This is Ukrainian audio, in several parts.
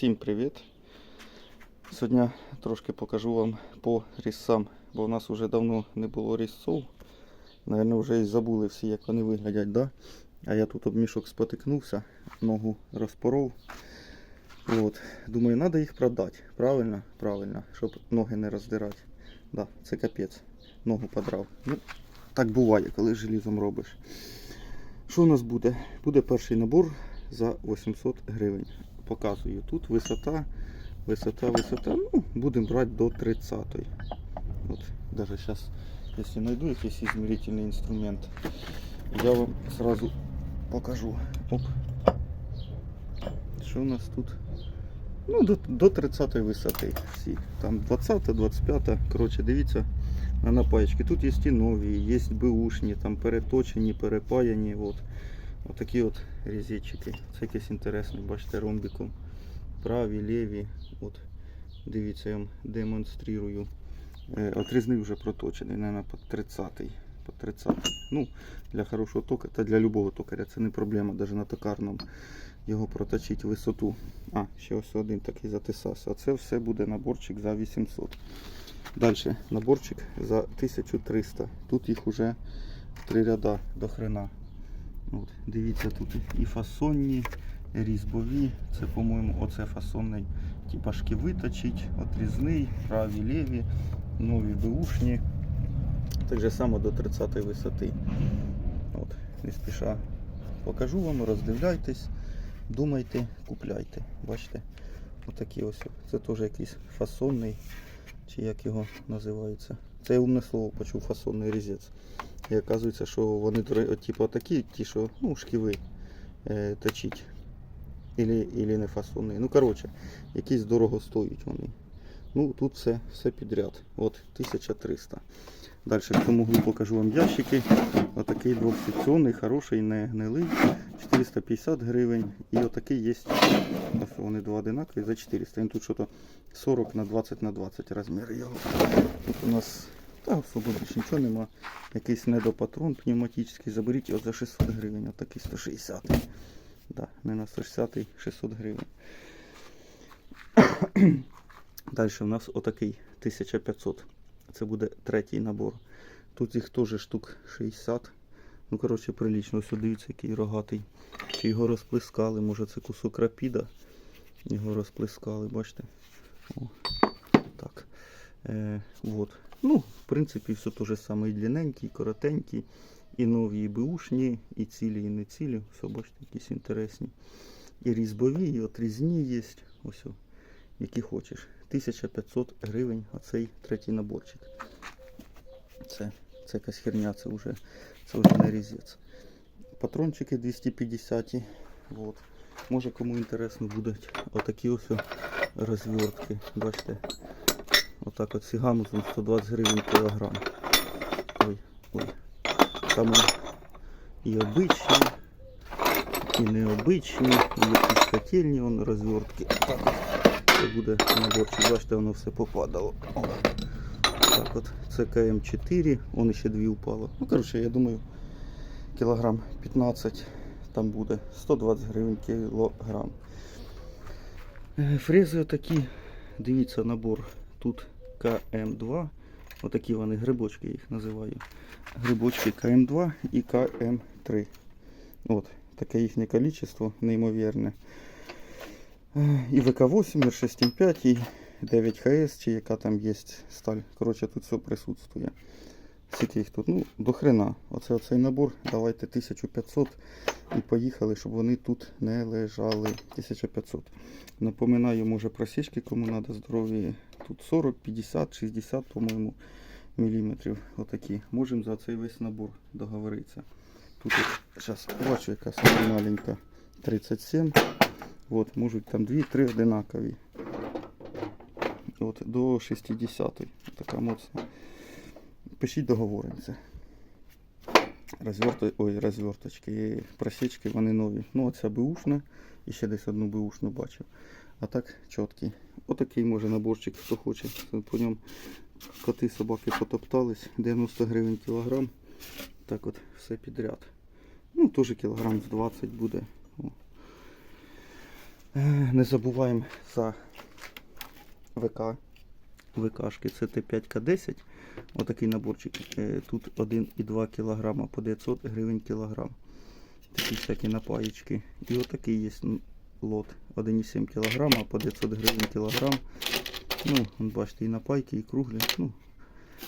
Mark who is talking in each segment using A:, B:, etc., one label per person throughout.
A: Всім привіт! Сьогодні трошки покажу вам по різцам, бо в нас вже давно не було різців. Наверно, вже і забули всі, як вони виглядять, да? А я тут об мішок спотикнувся, ногу розпоров. От. Думаю, треба їх продати. Правильно? Правильно, щоб ноги не роздирати. Да, це капець. Ногу подрав. Ну, так буває, коли желізом робиш. Що у нас буде? Буде перший набор за 800 гривень. Показую тут висота, висота, висота. Ну, будемо брати до 30-ї. От, даже зараз, якщо знайду якийсь измерительний інструмент, я вам сразу покажу. Оп. Що у нас тут? Ну, до, до 30-ї висоти всі. Там 20, 25, коротше, дивіться на напаєчки. Тут є і нові, є беушні, там переточені, перепаяні. От. Отакі от різетчики. Це якесь інтересне, бачите, ромбиком. Праві, ліві. От. Дивіться, я вам демонструю. Е, Отрізний вже проточений, мабуть, по 30-й. По 30 Ну, для хорошого тока, та для любого токаря це не проблема, навіть на токарному його проточити висоту. А, ще ось один такий затисався. А це все буде наборчик за 800. Далі наборчик за 1300. Тут їх уже три ряда до хрена. От, дивіться, тут і фасонні, і різьбові. Це, по-моєму, оце фасонний. Ті башки виточить, отрізний, праві, ліві, нові беушні. Так же само до 30 висоти. От, не спіша покажу вам, роздивляйтесь, думайте, купляйте. Бачите? Отакі ось. Це теж якийсь фасонний, чи як його називається. Це умне слово почув фасонний різець. І оказується, що вони типу такі, ті, що ну, шківи е, точить. Ілі, ілі не фасонний. Ну, коротше, якісь дорого стоять вони. Ну, тут все, все підряд. От 1300. Далі в цьому покажу вам ящики. Отакий двохсекціонний, хороший, не гнилий. 450 гривень. І отакий є. Ось вони два одинакові за 400. Він тут що-то 40 на 20 на 20 розмір його. Тут у нас та більше нічого нема. Якийсь недопатрон пневматичний. Заберіть його за 600 гривень. Отакий 160. Да, не на 160 600 гривень. Далі у нас отакий 1500. Це буде третій набор. Тут їх теж штук 60. Ну, коротше, прилічно. Ось дивіться, який рогатий. Його розплескали, може це кусок рапіда. Його розплескали, бачите? О, так. Е, вот. Ну, в принципі, все те же саме і длинненький, і коротенький, і нові, і беушні, і цілі, і не цілі. Все, бачите, якісь інтересні. І різьбові, і отрізні є. Ось, які хочеш. 1500 гривень оцей третій наборчик. Це, це якась херня, це вже, це вже не різець. Патрончики 250. Вот. Може кому інтересно будуть отакі ось розвертки. Бачите? Отак от сігамусом 120 гривень кілограм. Ой, ой. Там і обичні, і необичні, і якісь котельні вон розвертки. Це буде наборчик, бачите, воно все попадало. О. Так от, це КМ4, вон ще дві упало. Ну, коротше, я думаю, кілограм 15 там буде 120 гривень кілограм. Е, Фрези отакі, дивіться набор. Тут КМ2. Отакі вони грибочки їх називаю. Грибочки КМ2 і КМ3. От, таке їхнє кількість неймовірне. І ВК8, R6.5, і 9 ХС, чи яка там є сталь. Коротше, тут все присутствує. Скільки їх тут? Ну, до хрена. Оце оцей набор. Давайте 1500 і поїхали, щоб вони тут не лежали. 1500. Напоминаю, може просічки, кому треба здорові. Тут 40, 50, 60, по-моєму, міліметрів. Отакі. Можемо за цей весь набор договоритися. Тут зараз бачу, яка сама маленька 37. От, можуть там 2-3 одинакові. От, до 60 така моцна. Пишіть договоримося. Розверто... Ой, розверточки, просічки, вони нові. Ну, оця беушна. І ще десь одну беушну бачив. А так чіткий. Отакий може наборчик, хто хоче. По ньому коти, собаки потоптались. 90 гривень кілограм. Так от все підряд. Ну, теж кілограм з 20 буде. Не забуваємо за ВК. ВКшки це Т5К10. Отакий наборчик. Е, Тут 1,2 кг по 900 гривень кілограм. Такі всякі напаєчки. І отакий є лот. 1,7 кг по 900 гривень кілограм. Ну, бачите, і напайки, і круглі. Ну,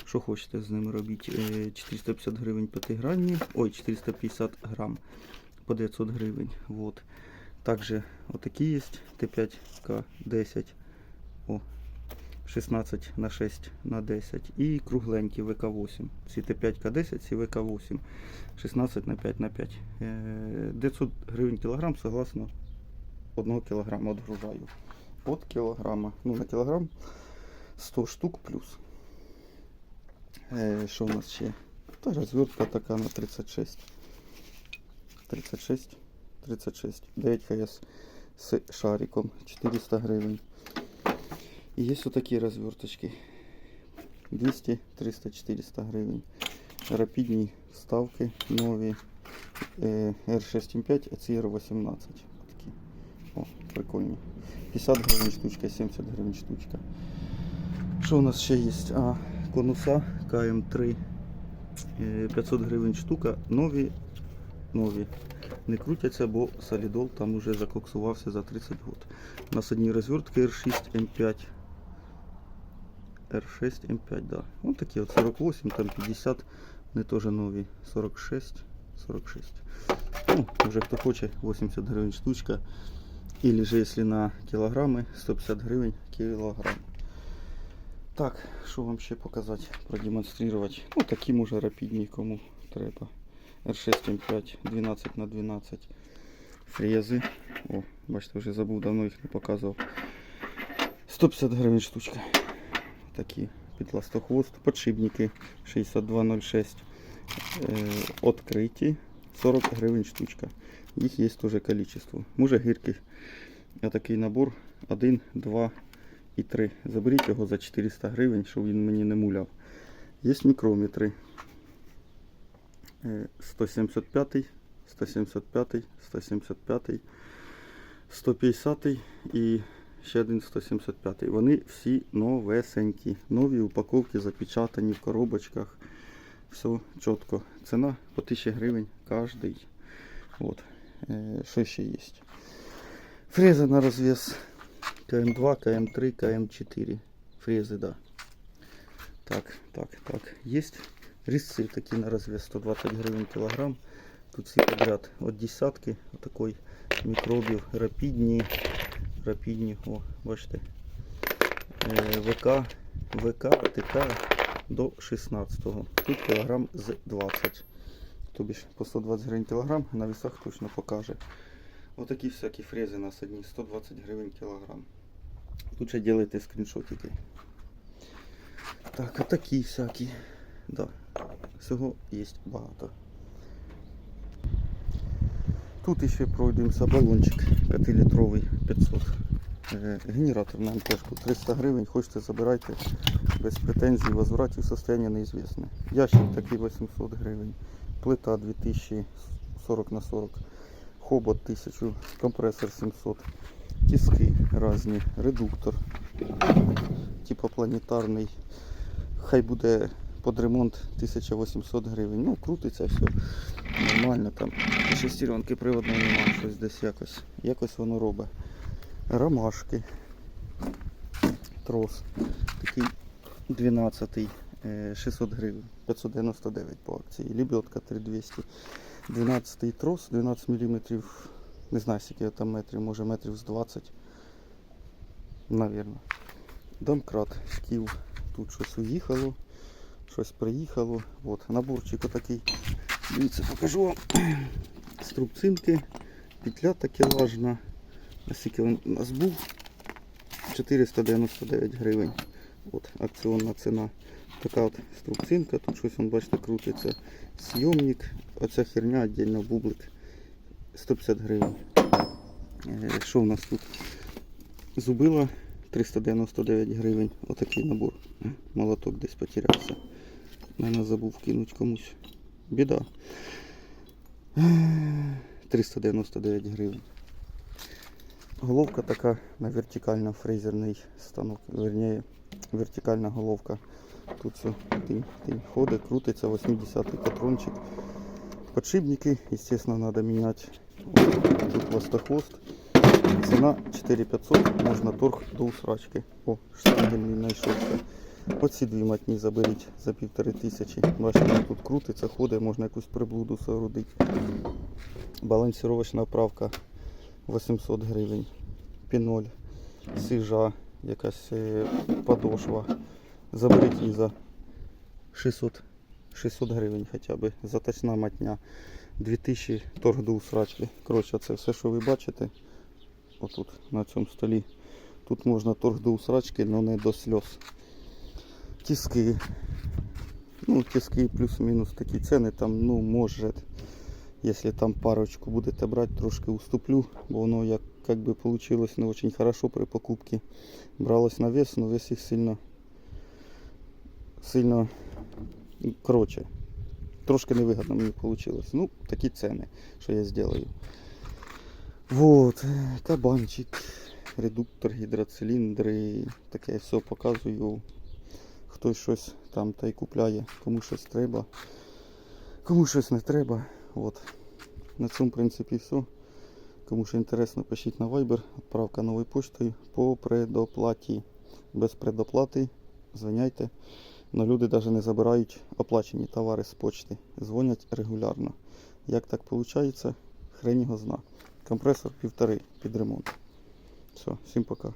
A: що хочете з ними робити. Е, 450 гривень 5 грамні. Ой, 450 грам по 900 гривень. Вот. Также отакі є Т5К10. О, 16 на 6 на 10. І кругленькі ВК8. Ці Т5К10, ці ВК8. 16 на 5 на 5. Е, 900 гривень кілограм, согласно 1 кілограма отгружаю. От кілограма. Ну, на кілограм 100 штук плюс. Е, що у нас ще? Та розвертка така на 36. 36. 36. 9 ХС з шариком. 400 гривень. І є отакі розверточки. 200, 300, 400 гривень. Рапідні вставки нові. Е, R6.5, а ці R18. Такі. О, прикольні. 50 гривень штучка, 70 гривень штучка. Що у нас ще є? А, конуса КМ3. е, 500 гривень штука. Нові. Нові. Не крутяться, бо солідол там уже закоксувався за 30 год. У нас одні розвертки R6 M5. R6 M5, да. Ось такі от 48, там 50, не теж нові. 46, 46. Ну, вже хто хоче, 80 гривень штучка. Или же, если на кілограми, 150 гривень кілограм. Так, що вам ще показати, продемонструвати? Ну, такі може рапідні, кому треба. R6 M5 12 на 12 фрези. О, бачите, вже забув, давно їх не показував. 150 гривень штучка. Такі підластохвост. Подшипники 6206. Е, Откриті 40 гривень штучка. Їх є теж количество. Може гірки. Отакий набор 1, 2 і 3. Заберіть його за 400 гривень, щоб він мені не муляв. Є мікрометри. Е, 175, 175, 175, 150 і ще один 175. Вони всі новесенькі. Нові упаковки запечатані в коробочках. Все чітко. Ціна по 1000 гривень кожний. Вот. Е, Що ще є? Фреза на розвес КМ2, КМ3, КМ4. Фрези, да. Так, так, так. Есть резцы такие на развес 120 гривен килограмм. Тут все подряд от десятки. Такой микробів. Рапідні. Рапідні. О, бачите. Е, ВК, ВК, ТК до 16-го. Тут кілограм з 20. Тобі ж по 120 гривень кілограм на весах точно покаже. Отакі всякі фрези у нас одні 120 гривень кілограм. Тут ще ділите скріншотики. Так, а такі всякі. Да. Всього є багато. Тут ще пройдемося балончик 5-літровий 500. Е, Генератор на МТшку 300 гривень. Хочете забирайте без претензій. Возвратів в состояние неізвісне. Ящик такий 800 гривень. Плита 2040 на 40. Хобот 1000. Компресор 700. Тиски різні. Редуктор. Типа планетарний. Хай буде під ремонт 1800 гривень. Ну, крутиться все нормально там. Шестеренки приводної немає, щось десь якось. Якось воно робить. Ромашки. Трос. Такий 12 е, 600 гривень. 599 по акції. Лебедка 3200. 12 трос, 12 мм. Не знаю, скільки там метрів, може метрів з 20. Навірно. Домкрат, шкіл. Тут щось уїхало, щось приїхало. От, наборчик отакий. Дивіться, покажу вам. Струбцинки, петля такелажна. А скільки він у нас був? 499 гривень. От, акціонна ціна. Така от струбцинка, тут щось, он, бачите, крутиться. Сйомник, оця херня, віддільно бублик. 150 гривень. Е, Що у нас тут? Зубила 399 гривень. Отакий набор. Молоток десь потерявся. Наверное, забув кинуть комусь. Біда. 399 гривень. Головка така на вертикально фрезерний станок, верніше, вертикальна головка. Тут все ходить, крутиться, 80-й патрончик. Подшипники, естественно, менять. Вот Тут пластохвост. Ціна 4500, можна торг до усрачки. О, штангельний знайшовся. Оці дві матні заберіть за півтори тисячі. Бачите, тут крутиться, ходить, можна якусь приблуду соорудити. Балансировочна правка 800 гривень. Піноль, сижа, якась е, подошва. Заберіть її за 600, 600 гривень хоча б. Заточна матня. 2000 торг до усрачки. Коротше, це все, що ви бачите. Отут на цьому столі. Тут можна торг до усрачки, але не до сльоз. Тиски. Ну, тиски плюс-мінус такі ціни там, ну, може, якщо там парочку будете брати, трошки уступлю, бо воно як, як би получилось не очень хорошо при покупці. Бралось на вес, но вес їх сильно, сильно, коротше, трошки невигідно мені вийшло. Ну, такі ціни, що я зроблю. Вот, кабанчик, редуктор, гідроциліндри, таке все показую. Хтось щось там та й купляє, кому щось треба, кому щось не треба. От. На цьому в принципі все. Кому що інтересно, пишіть на Viber, відправка новою поштою по предоплаті. Без предоплати звиняйте. Но люди навіть не забирають оплачені товари з почти. Дзвонять регулярно. Як так виходить, хрень його зна. Компресор півтори під ремонт. Все, всім пока.